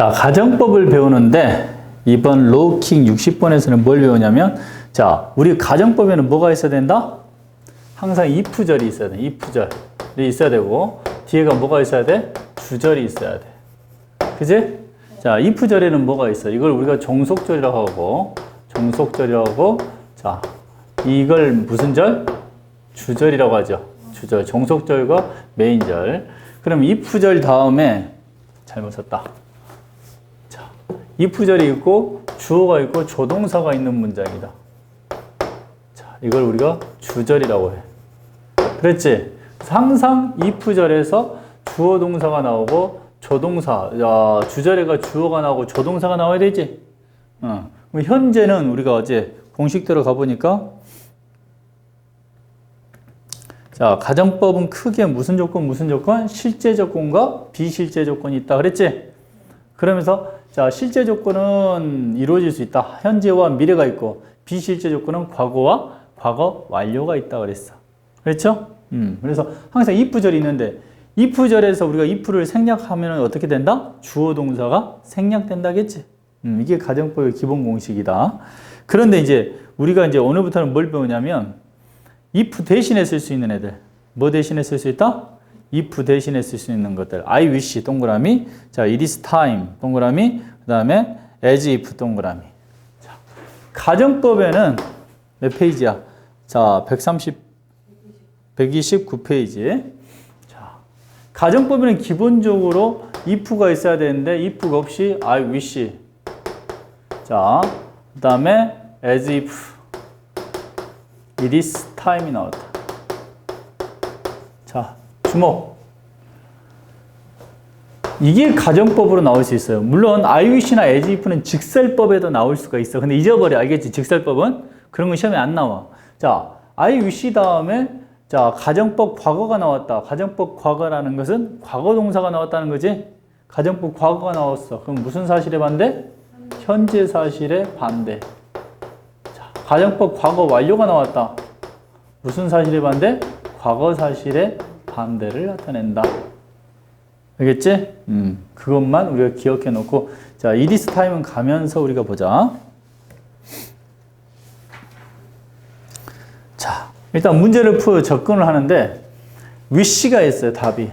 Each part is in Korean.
자, 가정법을 배우는데 이번 로킹 60번에서는 뭘 배우냐면 자, 우리 가정법에는 뭐가 있어야 된다? 항상 if절이 있어야 돼. if절이 있어야 되고 뒤에가 뭐가 있어야 돼? 주절이 있어야 돼. 그지? 자, if절에는 뭐가 있어? 이걸 우리가 종속절이라고 하고 종속절이라고 하고 자, 이걸 무슨 절? 주절이라고 하죠. 주절. 종속절과 메인절. 그럼 if절 다음에 잘못 썼다. 자, if절이 있고 주어가 있고 조동사가 있는 문장이다. 자, 이걸 우리가 주절이라고 해. 그랬지? 항상 if절에서 주어 동사가 나오고 조동사, 야, 주절에가 주어가 나오고 조동사가 나와야 되지? 어. 현재는 우리가 어제 공식대로 가보니까 자, 가정법은 크게 무슨 조건, 무슨 조건? 실제 조건과 비실제 조건이 있다. 그랬지? 그러면서, 자, 실제 조건은 이루어질 수 있다. 현재와 미래가 있고, 비실제 조건은 과거와 과거 완료가 있다. 그랬어. 그렇죠? 음, 그래서 항상 if절이 있는데, if절에서 우리가 if를 생략하면 어떻게 된다? 주어 동사가 생략된다겠지? 음, 이게 가정법의 기본 공식이다. 그런데 이제 우리가 이제 오늘부터는 뭘 배우냐면, if 대신에 쓸 수 있는 애들. 뭐 대신에 쓸 수 있다? If 대신에 쓸 수 있는 것들. I wish 동그라미. 자, it is time 동그라미. 그다음에 as if 동그라미. 자, 가정법에는 몇 페이지야? 자, 130 129페이지. 자, 가정법에는 기본적으로 if가 있어야 되는데 if가 없이 I wish. 자, 그다음에 as if It is time이 나왔다. 자, 주목. 이게 가정법으로 나올 수 있어요. 물론 I wish나 as if는 직설법에도 나올 수가 있어. 근데 잊어버려. 알겠지? 직설법은 그런 건 시험에 안 나와. 자, I wish 다음에 자, 가정법 과거가 나왔다. 가정법 과거라는 것은 과거 동사가 나왔다는 거지. 가정법 과거가 나왔어. 그럼 무슨 사실의 반대? 현재 사실의 반대. 가정법 과거 완료가 나왔다. 무슨 사실의 반대? 과거 사실의 반대를 나타낸다. 알겠지? 음, 그것만 우리가 기억해 놓고, 자, 이디스 타임은 가면서 우리가 보자. 자, 일단 문제를 풀어 접근을 하는데, wish가 있어요, 답이.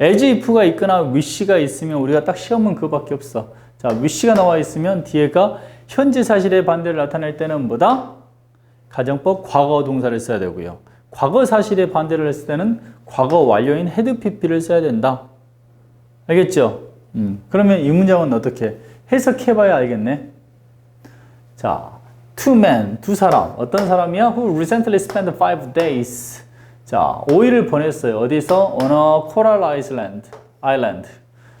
as if가 있거나 wish가 있으면 우리가 딱 시험은 그거밖에 없어. 자, wish가 나와 있으면 뒤에가 현재 사실의 반대를 나타낼 때는 뭐다? 가정법 과거 동사를 써야 되고요. 과거 사실의 반대를 했을 때는 과거 완료인 헤드 PP를 써야 된다. 알겠죠? 음, 그러면 이 문장은 어떻게 해석해봐야 알겠네. 자, two men, 두 사람. 어떤 사람이야? Who recently spent five days. 자, 5일을 보냈어요. 어디서? On a coral island. island.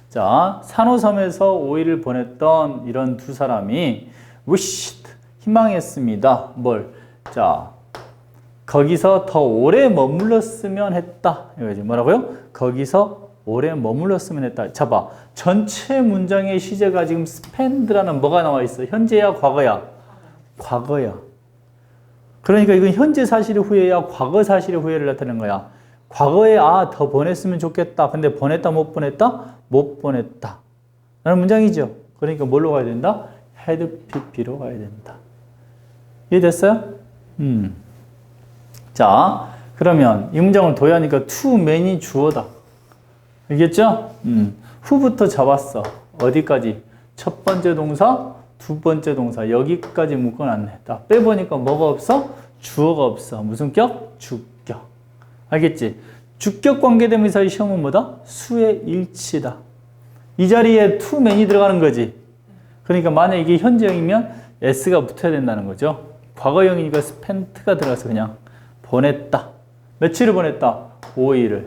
자, 산호섬에서 5일을 보냈던 이런 두 사람이 wished, 희망했습니다. 뭘? 자, 거기서 더 오래 머물렀으면 했다. 이거지. 뭐라고요? 거기서 오래 머물렀으면 했다. 자, 봐. 전체 문장의 시제가 지금 spend라는 뭐가 나와 있어? 현재야, 과거야? 과거야. 그러니까 이건 현재 사실의 후회야, 과거 사실의 후회를 나타내는 거야. 과거에 아, 더 보냈으면 좋겠다. 근데 보냈다, 못 보냈다? 못 보냈다. 라는 문장이죠. 그러니까 뭘로 가야 된다? 헤드 PP로 가야 된다. 이해됐어요? 음. 자, 그러면 이 문장을 도야하니까 to man이 주어다. 알겠죠? 음. 후부터 잡았어. 어디까지? 첫 번째 동사, 두 번째 동사. 여기까지 묶어놨네. 딱 빼보니까 뭐가 없어? 주어가 없어. 무슨 격? 주격. 알겠지? 주격 관계대명사의 시험은 뭐다? 수의 일치다. 이 자리에 to man이 들어가는 거지. 그러니까 만약 이게 현재형이면 s가 붙어야 된다는 거죠. 과거형이니까 spent가 들어가서 그냥 보냈다. 며칠을 보냈다? 5일을.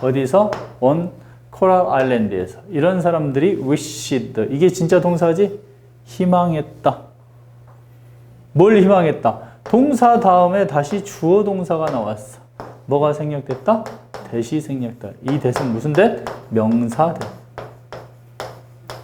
어디서? on coral island에서. 이런 사람들이 wished. 이게 진짜 동사지? 희망했다. 뭘 희망했다? 동사 다음에 다시 주어 동사가 나왔어. 뭐가 생략됐다? 대시 생략다. 이 대신 무슨 대? 명사 대.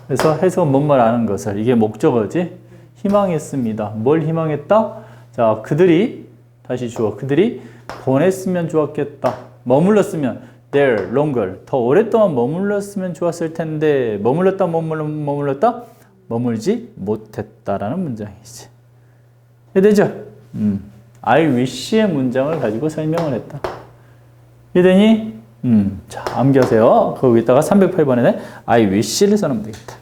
그래서 해석은 뭔 말 아는 것을 이게 목적어지 희망했습니다. 뭘 희망했다? 자 그들이 다시 주어 그들이 보냈으면 좋았겠다. 머물렀으면 there longer. 더 오랫동안 머물렀으면 좋았을 텐데 머물렀다 머물렀, 머물렀다 머물지 못했다라는 문장이지. 이해되죠? 음. I wish의 문장을 가지고 설명을 했다. 이해되니? 음. 자, 암기하세요. 거기다가 308번에는 I wish를 써놓으면 되겠다.